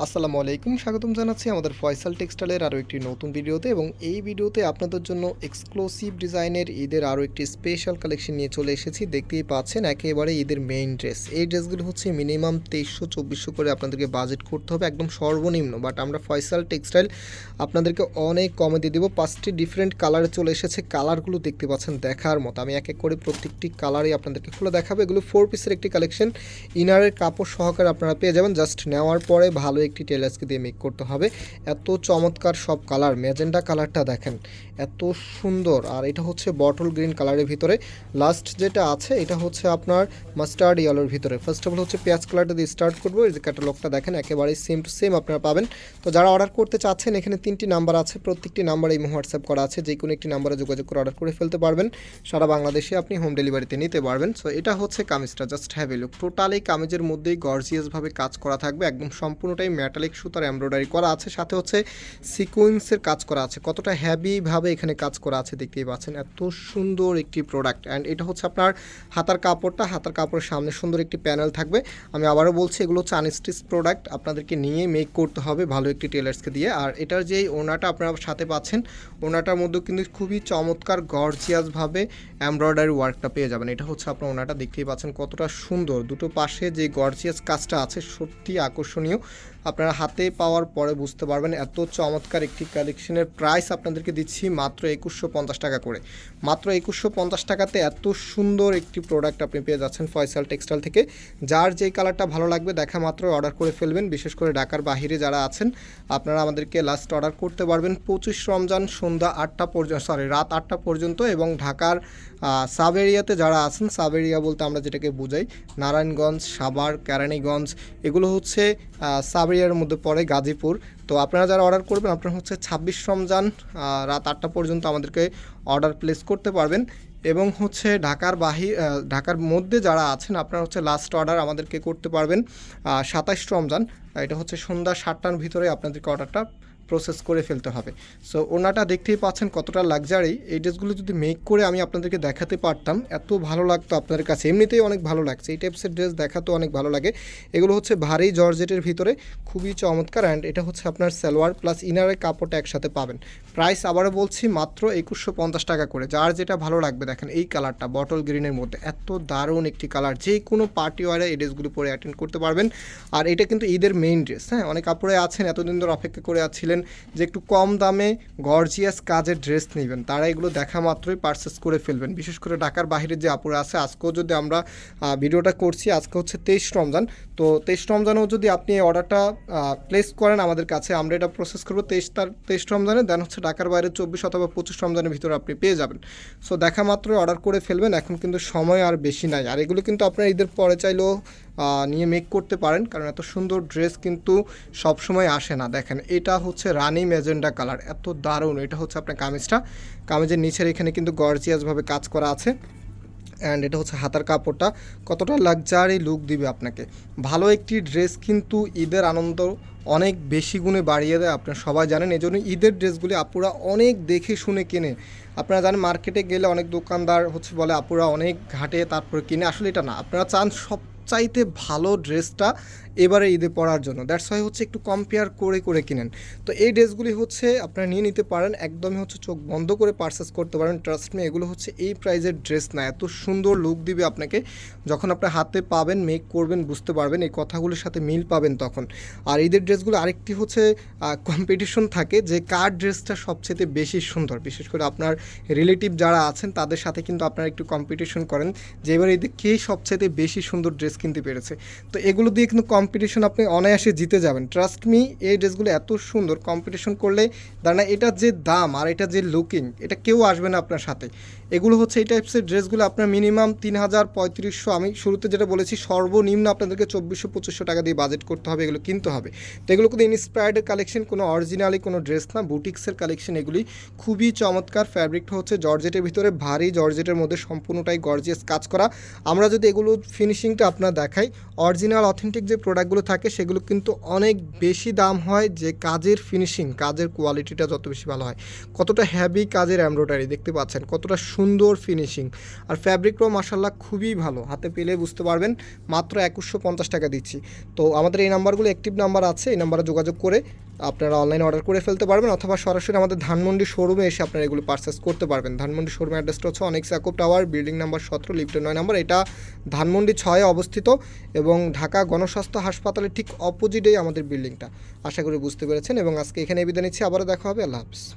আসসালামু আলাইকুম, স্বাগতম জানাচ্ছি আমাদের ফয়সাল টেক্সটাইলের আরও একটি নতুন ভিডিওতে এবং এই ভিডিওতে আপনাদের জন্য এক্সক্লুসিভ ডিজাইনের ঈদের আরও একটি স্পেশাল কালেকশন নিয়ে চলে এসেছি। দেখতেই পাচ্ছেন একেবারে ঈদের মেইন ড্রেস। এই ড্রেসগুলো হচ্ছে মিনিমাম তেইশশো, চব্বিশশো করে আপনাদেরকে বাজেট করতে হবে, একদম সর্বনিম্ন। বাট আমরা ফয়সাল টেক্সটাইল আপনাদেরকে অনেক কমে দিয়ে দেবো। পাঁচটি ডিফারেন্ট কালারে চলে এসেছে। কালারগুলো দেখতে পাচ্ছেন দেখার মতো। আমি এক এক করে প্রত্যেকটি কালারই আপনাদেরকে খুলে দেখাবো। এগুলো ফোর পিসের একটি কালেকশন। ইনারের কাপড় সহকারে আপনারা পেয়ে যাবেন। জাস্ট নেওয়ার পরে ভালো একটি টেলার্সকে দিয়ে মেক করতে হবে। এত চমৎকার সব কালার ম্যাজেন্ডা কালারটা দেখেন, এত সুন্দর। আর এটা হচ্ছে বটল গ্রিন কালারের ভিতরে। লাস্ট যেটা আছে, এটা হচ্ছে আপনার মাস্টার্ড ইয়েলোর ভিতরে। ফার্স্ট অফ অল হচ্ছে পেঁয়াজ কালারটা দিয়ে স্টার্ট করব। এই যে ক্যাটালগটা দেখেন, একেবারেই সেম টু সেম আপনারা পাবেন। তো যারা অর্ডার করতে চাচ্ছেন, এখানে তিনটি নাম্বার আছে। প্রত্যেকটি নাম্বার এই হোয়াটসঅ্যাপ করা আছে। যে কোনো একটি নাম্বারে যোগাযোগ করে অর্ডার করে ফেলতে পারবেন। সারা বাংলাদেশে আপনি হোম ডেলিভারিতে নিতে পারবেন। সো এটা হচ্ছে কামিজটা just have a look total কামিজের মধ্যেই গর্জিয়াসভাবে কাজ করা থাকবে। একদম সম্পূর্ণটাই মেটালিক সুতার এমব্রয়ডারি করা আছে, সাথে হচ্ছে সিকোয়েন্সের কাজ করা আছে। কতটা হ্যাভিভাবে এখানে কাজ করা আছে দেখতেই পাচ্ছেন। এত সুন্দর একটি প্রোডাক্ট অ্যান্ড এটা হচ্ছে আপনার হাতার কাপড়টা। হাতার কাপড়ের সামনে সুন্দর একটি প্যানেল থাকবে। আমি আবারও বলছি, এগুলো হচ্ছে আনস্টিচ প্রোডাক্ট আপনাদেরকে নিয়ে মেক করতে হবে ভালো একটি টেলার্সকে দিয়ে। আর এটার যে ওনাটা আপনারা সাথে পাচ্ছেন ওনাটার মধ্যেও কিন্তু খুবই চমৎকার গর্জিয়াসভাবে এমব্রয়ডারি ওয়ার্কটা পেয়ে যাবেন। এটা হচ্ছে আপনার ওনাটা দেখতেই পাচ্ছেন কতটা সুন্দর। দুটো পাশে যে গর্জিয়াস কাজটা আছে সত্যি আকর্ষণীয়। আপনারা হাতে পাওয়ার পরে বুঝতে পারবেন এত চমৎকার একটি কালেকশনের প্রাইস আপনাদেরকে দিচ্ছি মাত্র একুশশো পঞ্চাশ টাকা করে। মাত্র একুশশো পঞ্চাশ টাকাতে এত সুন্দর একটি প্রোডাক্ট আপনি পেয়ে যাচ্ছেন ফয়সাল টেক্সটাইল থেকে। যার যেই কালারটা ভালো লাগবে দেখা মাত্র অর্ডার করে ফেলবেন। বিশেষ করে ঢাকার বাহিরে যারা আছেন, আপনারা আমাদেরকে লাস্ট অর্ডার করতে পারবেন পঁচিশ রমজান সন্ধ্যা আটটা পর্যন্ত সরি রাত আটটা পর্যন্ত এবং ঢাকার সাব এরিয়াতে যারা আছেন সাব এরিয়া বলতে আমরা যেটাকে বুঝাই, নারায়ণগঞ্জ, সাভার, কেরানীগঞ্জ, এগুলো হচ্ছে সাব এরিয়ার মধ্যে পড়ে গাজীপুর। তো আপনারা যারা অর্ডার করবেন, আপনারা হচ্ছে ছাব্বিশ রমজান রাত আটটা পর্যন্ত আমাদেরকে অর্ডার প্লেস করতে পারবেন। এবং হচ্ছে ঢাকার বাহির ঢাকার মধ্যে যারা আছেন, আপনারা হচ্ছে লাস্ট অর্ডার আমাদেরকে করতে পারবেন সাতাশ রমজান। এটা হচ্ছে সন্ধ্যা সাতটার ভিতরে আপনাদেরকে অর্ডারটা প্রসেস করে ফেলতে হবে। সো ওনাটা দেখতেই পাচ্ছেন কতটা লাক্সারি এই ড্রেসগুলো যদি মেক করে আমি আপনাদেরকে দেখাতে পারতাম, এত ভালো লাগতো আপনাদের কাছে। এমনিতেই অনেক ভালো লাগছে। এই টাইপসের ড্রেস দেখাতেও অনেক ভালো লাগে। এগুলো হচ্ছে ভারী জর্জেটের ভিতরে, খুবই চমৎকার অ্যান্ড এটা হচ্ছে আপনার সালোয়ার প্লাস ইনারের কাপড়টা একসাথে পাবেন। প্রাইস আবারও বলছি মাত্র একুশশো পঞ্চাশ টাকা করে। যার যেটা ভালো লাগবে দেখেন, এই কালারটা বটল গ্রিনের মধ্যে। এত দারুণ একটি কালার যে কোনো পার্টি ওয়ারে এই ড্রেসগুলো পরে অ্যাটেন্ড করতে পারবেন। আর এটা কিন্তু ঈদের মেইন ড্রেস হ্যাঁ? অনেক কাপড়ে আছেন, এতদিন ধরে অপেক্ষা করে আছিলেন। যে একটু কম দামে গর্জিয়াস কাজের ড্রেস নেবেন। তারা এগুলো দেখা মাত্রই পারচেস করে ফেলবেন। বিশেষ করে ঢাকার বাইরে যে আপুরা আছে, আজকেও যদি আমরা ভিডিওটা করছি, আজকে হচ্ছে তেইশ রমজান। তো তেইশ রমজানেও যদি আপনি অর্ডারটা প্লেস করেন আমাদের কাছে, আমরা এটা প্রসেস করব তেইশ তার, তেইশ রমজানে। দেন হচ্ছে ঢাকার বাইরে চব্বিশ অথবা পঁচিশ রমজানের ভিতরে আপনি পেয়ে যাবেন। সো দেখা মাত্রই অর্ডার করে ফেলবেন। এখন কিন্তু সময় আর বেশি নাই। আর এগুলো কিন্তু আপনার ঈদের পরে চাইলেও নিয়ে মেক করতে পারেন। কারণ এত সুন্দর ড্রেস কিন্তু সবসময় আসে না। দেখেন, এটা হচ্ছে রানি ম্যাজেন্ডা কালার, এত দারুণ। এটা হচ্ছে আপনার কামিজটা। কামিজের নিচের এখানে কিন্তু গর্জিয়াসভাবে কাজ করা আছে। অ্যান্ড এটা হচ্ছে হাতার কাপড়টা। কতটা লাক্সারি লুক দিবে আপনাকে। ভালো একটি ড্রেস কিন্তু ঈদের আনন্দ অনেক বেশি গুণে বাড়িয়ে দেয়, আপনারা সবাই জানেন। এই জন্য ঈদের ড্রেসগুলি আপুরা অনেক দেখে শুনে কেনে। আপনারা জানেন মার্কেটে গেলে অনেক দোকানদার হচ্ছে বলে, আপুরা অনেক ঘাটে তারপরে কিনে। আসলে এটা না, আপনারা চান সবচাইতে ভালো ড্রেসটা এবারে ঈদে পরার জন্য। দ্যাটস ওয়াই হচ্ছে একটু কম্পেয়ার করে করে কিনেন। তো এই ড্রেসগুলি হচ্ছে আপনারা নিয়ে নিতে পারেন, একদমই হচ্ছে চোখ বন্ধ করে পারচেস করতে পারেন। ট্রাস্ট মি এগুলো হচ্ছে এই প্রাইজের ড্রেস না। এত সুন্দর লুক দিবে আপনাকে। যখন আপনার হাতে পাবেন মেক করবেন, বুঝতে পারবেন, এই কথাগুলোর সাথে মিল পাবেন তখন। আর ঈদের ড্রেসগুলো আরেকটি হচ্ছে কম্পিটিশন থাকে যে কার ড্রেসটা সবচেয়ে বেশি সুন্দর। বিশেষ করে আপনার রিলেটিভ যারা আছেন, তাদের সাথে কিন্তু আপনারা একটু কম্পিটিশন করেন যে এবার ঈদে কে সবচেয়ে বেশি সুন্দর ড্রেস কিনতে পেরেছে। তো এগুলো দিয়ে কিন্তু কম্পিটিশন আপনি অনায়াসে জিতে যাবেন। ট্রাস্ট মি এই ড্রেসগুলো এত সুন্দর কম্পিটিশন করলে দাঁড়া এটা যে দাম আর এটা যে লুকিং এটা কেউ আসবে না আপনার সাথে। এগুলো হচ্ছে এই টাইপসের ড্রেসগুলো আপনার মিনিমাম তিন হাজার পঁয়ত্রিশশো, আমি শুরুতে যেটা বলেছি, সর্বনিম্ন আপনাদেরকে চব্বিশশো পঁচিশশো টাকা দিয়ে বাজেট করতে হবে, এগুলো কিনতে হবে। তো এগুলো কিন্তু ইনস্পায়ার্ডের কালেকশন কোনো অরিজিনালি কোনো ড্রেস না বুটিক্সের কালেকশন এগুলি খুবই চমৎকার। ফ্যাব্রিকটা হচ্ছে জর্জেটের ভিতরে, ভারী জর্জেটের মধ্যে সম্পূর্ণটাই গর্জিয়াস কাজ করা। আমরা যদি এগুলো ফিনিশিংটা আপনার দেখাই অরিজিনাল অথেন্টিক যে প্রোডাক্টগুলো থাকে, সেগুলো কিন্তু অনেক বেশি দাম হয় যে কাজের ফিনিশিং কাজের কোয়ালিটিটা যত বেশি ভালো হয়। কতটা হ্যাভি কাজের এমব্রয়ডারি দেখতে পাচ্ছেন? কতটা সুন্দর ফিনিশিং আর ফ্যাব্রিকটাও মাসাল্লাহ খুবই ভালো। হাতে পেলে বুঝতে পারবেন, মাত্র একুশশো পঞ্চাশ টাকা দিচ্ছি। তো আমাদের এই নাম্বারগুলো অ্যাক্টিভ নাম্বার আছে, এই নাম্বারে যোগাযোগ করে আপনারা অনলাইনে অর্ডার করে ফেলতে পারবেন অথবা সরাসরি আমাদের ধানমন্ডি শোরুমে এসে আপনারা এগুলো পারচেস করতে পারবেন। ধানমন্ডি শোরুমের অ্যাড্রেসটা হচ্ছে অনেক স্যাকোপ টাওয়ার বিল্ডিং নাম্বার সতেরো লিফটের নয় নাম্বার এটা ধানমন্ডি ছয়ে অবস্থিত এবং ঢাকা গণস্বাস্থ্য হাসপাতালের ঠিক অপোজিটেই আমাদের বিল্ডিংটা আশা করি বুঝতে পেরেছেন এবং আজকে এখানে বিদায় নিচ্ছি। আবারও দেখা হবে। আল্লাহ হাফিজ।